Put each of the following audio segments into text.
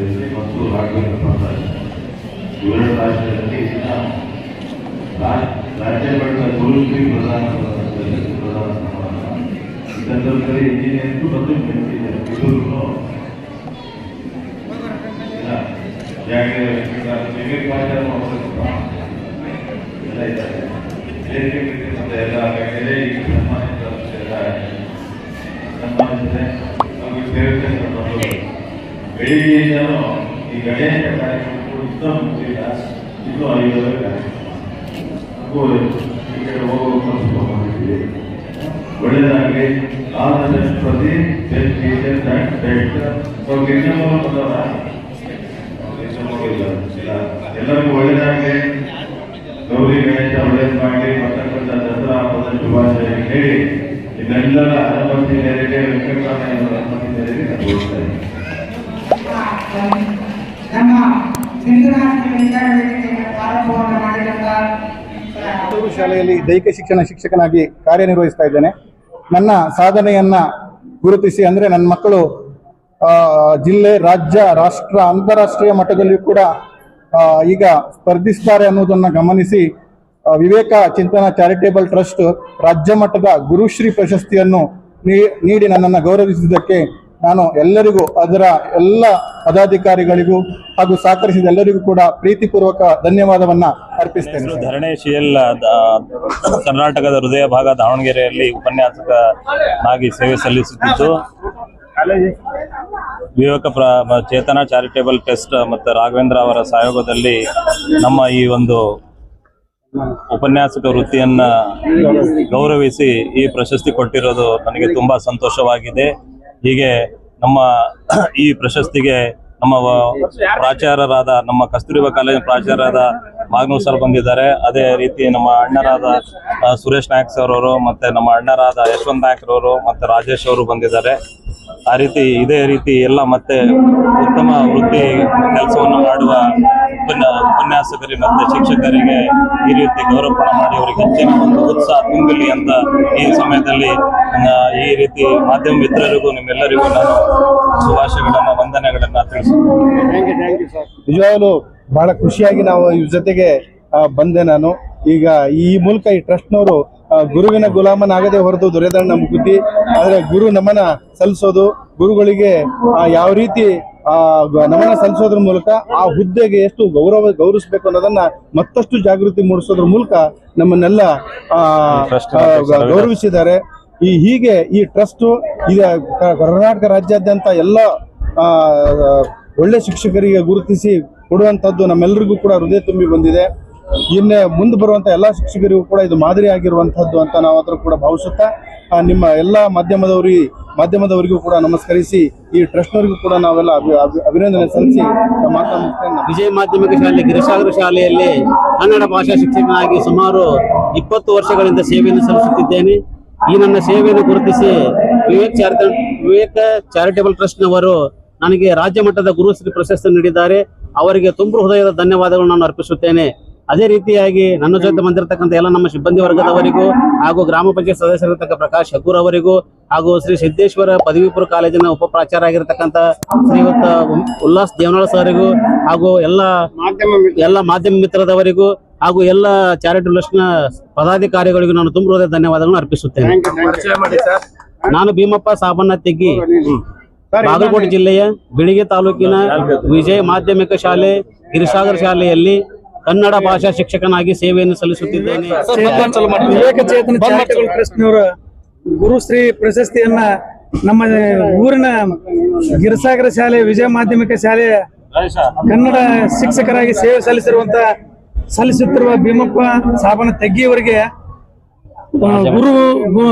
ರಾಷ್ಟ್ರದಲ್ಲಿ ಮತ್ತು ರಾಘವೇಂದ್ರ ಪ್ರಸಾದ್ ಇವೆರಡು ರಾಷ್ಟ್ರದಲ್ಲಿ ಇದನ್ನ ರಾ- ರಾಜ್ಯ ಮಟ್ಟದ ಗುರುಶ್ರೀ ಪ್ರಧಾನ ಪ್ರಧಾನ ಸಮಾರಂಭ ಈ ಸಂದರ್ಭದಲ್ಲಿ ಇಂಜಿನಿಯರಿಂಗ್ ಮತ್ತು ಮೆಡಿಸಿನ್ ಇಬ್ಬರು ಎಲ್ಲ ಇದ್ದಾರೆ ಮತ್ತೆ ಎಲ್ಲ ಬೇರೆ ಈಗ ಸನ್ಮಾನಿತ ಎಲ್ಲ ಸನ್ಮಾನಿಸಿದೆ ನಮಗೆ ಸೇರಿದ ಸಂದರ್ಭದಲ್ಲಿ ಬೆಳಿಗ್ಗೆಯಿಂದಲೂ ಈ ಗಣೇಶ ಕಾರ್ಯಕ್ರಮಕ್ಕೂ ಉತ್ತಮ ಮುಗಿಲ್ಲ ಇನ್ನೂ ಐವತ್ತು ಕಾರ್ಯಕ್ರಮ ಈ ಕಡೆ ಹೋಗುವ ಸಂಸ್ಥೆ ಒಳ್ಳೆಯದಾಗಿ ಒಳ್ಳೇದು ಮಾಡಿ ಬರ್ತಕ್ಕಂಥ ದಸರಾ ಶುಭಾಶಯ ಹೇಳಿ ಇದೆಲ್ಲರ ಅನುಮತಿ ಮೇರೆಗೆ ವೆಂಕಟರಾಮಯ್ಯ ಅನುಮತಿ ಮೇರೆಗೆ ನಾನು. ಶಾಲೆಯಲ್ಲಿ ದೈಹಿಕ ಶಿಕ್ಷಣ ಶಿಕ್ಷಕನಾಗಿ ಕಾರ್ಯನಿರ್ವಹಿಸ್ತಾ ಇದ್ದೇನೆ. ನನ್ನ ಸಾಧನೆಯನ್ನ ಗುರುತಿಸಿ ಅಂದ್ರೆ ನನ್ನ ಮಕ್ಕಳು ಜಿಲ್ಲೆ, ರಾಜ್ಯ, ರಾಷ್ಟ್ರ, ಅಂತಾರಾಷ್ಟ್ರೀಯ ಮಟ್ಟದಲ್ಲಿ ಕೂಡ ಈಗ ಸ್ಪರ್ಧಿಸ್ತಾರೆ ಅನ್ನೋದನ್ನ ಗಮನಿಸಿ ವಿವೇಕ ಚಿಂತನ ಚಾರಿಟೇಬಲ್ ಟ್ರಸ್ಟ್ ರಾಜ್ಯ ಮಟ್ಟದ ಗುರುಶ್ರೀ ಪ್ರಶಸ್ತಿಯನ್ನು ನೀಡಿ ನನ್ನನ್ನು ಗೌರವಿಸಿದ್ದಕ್ಕೆ ನಾನು ಎಲ್ಲರಿಗೂ ಅದರ ಎಲ್ಲ ಪದಾಧಿಕಾರಿಗಳಿಗೂ ಹಾಗೂ ಸಹಕರಿಸಿದ ಎಲ್ಲರಿಗೂ ಕೂಡ ಪ್ರೀತಿಪೂರ್ವಕ ಧನ್ಯವಾದವನ್ನ ಅರ್ಪಿಸ್ತೇನೆ ಧರಣಿ ಧರಣೇಶ್ ಎಲ್ ಕರ್ನಾಟಕದ ಹೃದಯ ಭಾಗ ದಾವಣಗೆರೆಯಲ್ಲಿ ಉಪನ್ಯಾಸಕನಾಗಿ ಸೇವೆ ಸಲ್ಲಿಸುತ್ತಿದ್ದು ವಿವೇಕ ಪ್ರ ಚೇತನ ಚಾರಿಟೇಬಲ್ ಟ್ರಸ್ಟ್ ಮತ್ತು ರಾಘವೇಂದ್ರ ಅವರ ಸಹಯೋಗದಲ್ಲಿ ನಮ್ಮ ಈ ಒಂದು ಉಪನ್ಯಾಸಕ ವೃತ್ತಿಯನ್ನ ಗೌರವಿಸಿ ಈ ಪ್ರಶಸ್ತಿ ಕೊಟ್ಟಿರೋದು ನನಗೆ ತುಂಬಾ ಸಂತೋಷವಾಗಿದೆ. ಹೀಗೆ ನಮ್ಮ ಈ ಪ್ರಶಸ್ತಿಗೆ ನಮ್ಮ ಪ್ರಾಚಾರ್ಯರಾದ ನಮ್ಮ ಕಸ್ತೂರಿಬಾ ಕಾಲೇಜಿನ ಪ್ರಾಚಾರ್ಯರಾದ ಮಾಗ್ನೂರ್ ಸರ್ ಬಂದಿದ್ದಾರೆ. ಅದೇ ರೀತಿ ನಮ್ಮ ಅಣ್ಣರಾದ ಸುರೇಶ್ ನಾಯಕ್ ಸರ್ ಅವರು ಮತ್ತೆ ನಮ್ಮ ಅಣ್ಣರಾದ ಯಶವಂತ್ ನಾಯಕ್ ಅವರು ಮತ್ತೆ ರಾಜೇಶ್ ಅವರು ಬಂದಿದ್ದಾರೆ. ಆ ರೀತಿ ಇದೇ ರೀತಿ ಎಲ್ಲ ಮತ್ತೆ ಉತ್ತಮ ವೃತ್ತಿ ಕೆಲಸವನ್ನು ಮಾಡುವ ಉಪನ್ಯಾಸಕರಿಗೆ ಮತ್ತು ಶಿಕ್ಷಕರಿಗೆ ಈ ರೀತಿ ಗೌರವ ಮಾಡಿ ಅವರಿಗೆ ಹೆಚ್ಚಿನ ಒಂದು ಉತ್ಸಾಹ ತುಂಬಲಿ ಅಂತ ಈ ಸಮಯದಲ್ಲಿ ಈ ರೀತಿ ಮಾಧ್ಯಮ ಮಿತ್ರರಿಗೂ ನಿಮ್ಮೆಲ್ಲರಿಗೂ ನಾನು ಶುಭಾಶಯಗಳನ್ನ, ವಂದನೆಗಳನ್ನ ತಿಳಿಸುತ್ತೇನೆ. ನಿಜವಾಗಲೂ ಬಹಳ ಖುಷಿಯಾಗಿ ನಾವು ಇವ್ರ ಜೊತೆಗೆ ಬಂದೆ ನಾನು. ಈಗ ಈ ಮೂಲಕ ಈ ಟ್ರಸ್ಟ್ನವರು ಗುರುವಿನ ಗುಲಾಮನಾಗದೆ ಹೊರತು ದೊರೆದಣ್ಣ ಬುದ್ಧಿ ಆದ್ರೆ ಗುರು ನಮನ ಸಲ್ಲಿಸೋದು, ಗುರುಗಳಿಗೆ ಯಾವ ರೀತಿ ನಮನ ಸಲ್ಲಿಸೋದ್ರ ಮೂಲಕ ಆ ಹುದ್ದೆಗೆ ಎಷ್ಟು ಗೌರವ ಗೌರವಿಸಬೇಕು ಅನ್ನೋದನ್ನ ಮತ್ತಷ್ಟು ಜಾಗೃತಿ ಮೂಡಿಸೋದ್ರ ಮೂಲಕ ನಮ್ಮನ್ನೆಲ್ಲ ಗೌರವಿಸಿದ್ದಾರೆ. ಈ ಹೀಗೆ ಈ ಟ್ರಸ್ಟ್ ಈಗ ಕರ್ನಾಟಕ ರಾಜ್ಯಾದ್ಯಂತ ಎಲ್ಲ ಒಳ್ಳೆ ಶಿಕ್ಷಕರಿಗೆ ಗುರುತಿಸಿ ಕೊಡುವಂಥದ್ದು ನಮ್ಮೆಲ್ಲರಿಗೂ ಕೂಡ ಹೃದಯ ತುಂಬಿ ಬಂದಿದೆ. ಇನ್ನೇ ಮುಂದೆ ಬರುವಂತ ಎಲ್ಲ ಶಿಕ್ಷಕರಿಗೂ ಕೂಡ ಇದು ಮಾದರಿ ಆಗಿರುವಂತಹದ್ದು ಅಂತ ನಾವು ಅದರ ಕೂಡ ಭಾವಿಸುತ್ತಾ ನಿಮ್ಮ ಎಲ್ಲ ಮಾಧ್ಯಮದವರಿಗೆ ಮಾಧ್ಯಮದವರಿಗೂ ಕೂಡ ನಮಸ್ಕರಿಸಿ, ಈ ಟ್ರಸ್ಟ್ನವರಿಗೂ ಕೂಡ ನಾವೆಲ್ಲ ಅಭಿ- ಅಭಿ- ಅಭಿನಂದನೆ ಸಲ್ಲಿಸಿ ವಿಜಯ ಮಾಧ್ಯಮಿಕ ಶಾಲೆ ಗಿರಿಸಾಗರ ಶಾಲೆಯಲ್ಲಿ ಕನ್ನಡ ಭಾಷಾ ಶಿಕ್ಷಕನಾಗಿ ಸುಮಾರು ಇಪ್ಪತ್ತು ವರ್ಷಗಳಿಂದ ಸೇವೆಯನ್ನು ಸಲ್ಲಿಸುತ್ತಿದ್ದೇನೆ. ಈ ನನ್ನ ಸೇವೆಯನ್ನು ಗುರುತಿಸಿ ವಿವೇಕ್ ಚಾರಿಟ ವಿವೇಕ ಚಾರಿಟೇಬಲ್ ಟ್ರಸ್ಟ್ನವರು ನನಗೆ ರಾಜ್ಯ ಮಟ್ಟದ ಗುರುಶ್ರೀ ಪ್ರಶಸ್ತಿ ನೀಡಿದ್ದಾರೆ. ಅವರಿಗೆ ತುಂಬು ಹೃದಯದ ಧನ್ಯವಾದಗಳನ್ನು ನಾನು ಅರ್ಪಿಸುತ್ತೇನೆ. ಅದೇ ರೀತಿಯಾಗಿ ನನ್ನ ಜೊತೆ ಬಂದಿರತಕ್ಕಂಥ ಎಲ್ಲ ನಮ್ಮ ಸಿಬ್ಬಂದಿ ವರ್ಗದವರಿಗೂ ಹಾಗೂ ಗ್ರಾಮ ಪಂಚಾಯತ್ ಸದಸ್ಯರಿರತಕ್ಕ ಪ್ರಕಾಶ್ ಶಕೂರ್ ಅವರಿಗೂ ಹಾಗೂ ಶ್ರೀ ಸಿದ್ದೇಶ್ವರ ಪದವಿ ಪೂರ್ವ ಕಾಲೇಜಿನ ಉಪ ಪ್ರಾಚಾರ್ಯ ಆಗಿರತಕ್ಕಂಥ ಶ್ರೀಯುತ ಉಲ್- ಉಲ್ಲಾಸ್ ದೇವನಾಳ ಸರಿಗೂ ಹಾಗೂ ಎಲ್ಲ ಎಲ್ಲ ಮಾಧ್ಯಮ ಮಿತ್ರದವರಿಗೂ ಹಾಗೂ ಎಲ್ಲ ಚಾರಿಟಬಲ್ ಟ್ರಸ್ಟ್ನ ಪದಾಧಿಕಾರಿಗಳಿಗೂ ನಾನು ತುಂಬ ಹೃದಯ ಧನ್ಯವಾದಗಳನ್ನು ಅರ್ಪಿಸುತ್ತೇನೆ. ನಾನು ಭೀಮಪ್ಪ ಸಾಬಣ್ಣ ತೆಗ್ಗಿ ಬಾಗಲಕೋಟೆ ಜಿಲ್ಲೆಯ ಬಿಳಿಗೆ ತಾಲೂಕಿನ ವಿಜಯ ಮಾಧ್ಯಮಿಕ ಶಾಲೆ ಗಿರಿಸಾಗರ ಶಾಲೆಯಲ್ಲಿ ಕನ್ನಡ ಭಾಷಾ ಶಿಕ್ಷಕನಾಗಿ ಸೇವೆಯನ್ನು ಸಲ್ಲಿಸುತ್ತಿದ್ದೇನೆ. ಗುರು ಚೇತನ ಚಾರಿಟಬಲ್ ಟ್ರಸ್ಟ್ನವರ ಗುರುಶ್ರೀ ಪ್ರಶಸ್ತಿಯನ್ನ ನಮ್ಮ ಊರಿನ ಗಿರಿಸಾಗರ ಶಾಲೆ ವಿಜಯ ಮಾಧ್ಯಮಿಕ ಶಾಲೆಯ ಕನ್ನಡ ಶಿಕ್ಷಕರಾಗಿ ಸೇವೆ ಸಲ್ಲಿಸಿರುವಂತ ಸಲ್ಲಿಸುತ್ತಿರುವ ಭೀಮಪ್ಪ ಸಾಬನ ತೆಗ್ಗಿಯವರಿಗೆ ಗುರು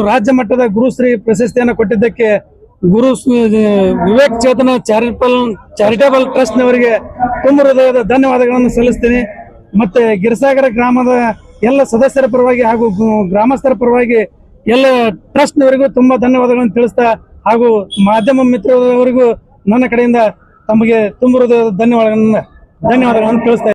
ರಾಜ್ಯ ಮಟ್ಟದ ಗುರುಶ್ರೀ ಪ್ರಶಸ್ತಿಯನ್ನು ಕೊಟ್ಟಿದ್ದಕ್ಕೆ ಗುರು ವಿವೇಕ್ ಚೇತನ ಚಾರಿಟಬಲ್ ಚಾರಿಟಬಲ್ ಟ್ರಸ್ಟ್ನವರಿಗೆ ತುಂಬ ಹೃದಯದ ಧನ್ಯವಾದಗಳನ್ನು ಸಲ್ಲಿಸ್ತೀನಿ. ಮತ್ತೆ ಗಿರಿಸಾಗರ ಗ್ರಾಮದ ಎಲ್ಲ ಸದಸ್ಯರ ಪರವಾಗಿ ಹಾಗೂ ಗ್ರಾಮಸ್ಥರ ಪರವಾಗಿ ಎಲ್ಲ ಟ್ರಸ್ಟ್ನವರಿಗೂ ತುಂಬಾ ಧನ್ಯವಾದಗಳನ್ನು ತಿಳಿಸ್ತಾ ಹಾಗೂ ಮಾಧ್ಯಮ ಮಿತ್ರರವರಿಗೂ ನನ್ನ ಕಡೆಯಿಂದ ತಮಗೆ ತುಂಬ ಧನ್ಯವಾದಗಳನ್ನು ಧನ್ಯವಾದಗಳನ್ನು ತಿಳಿಸ್ತಾ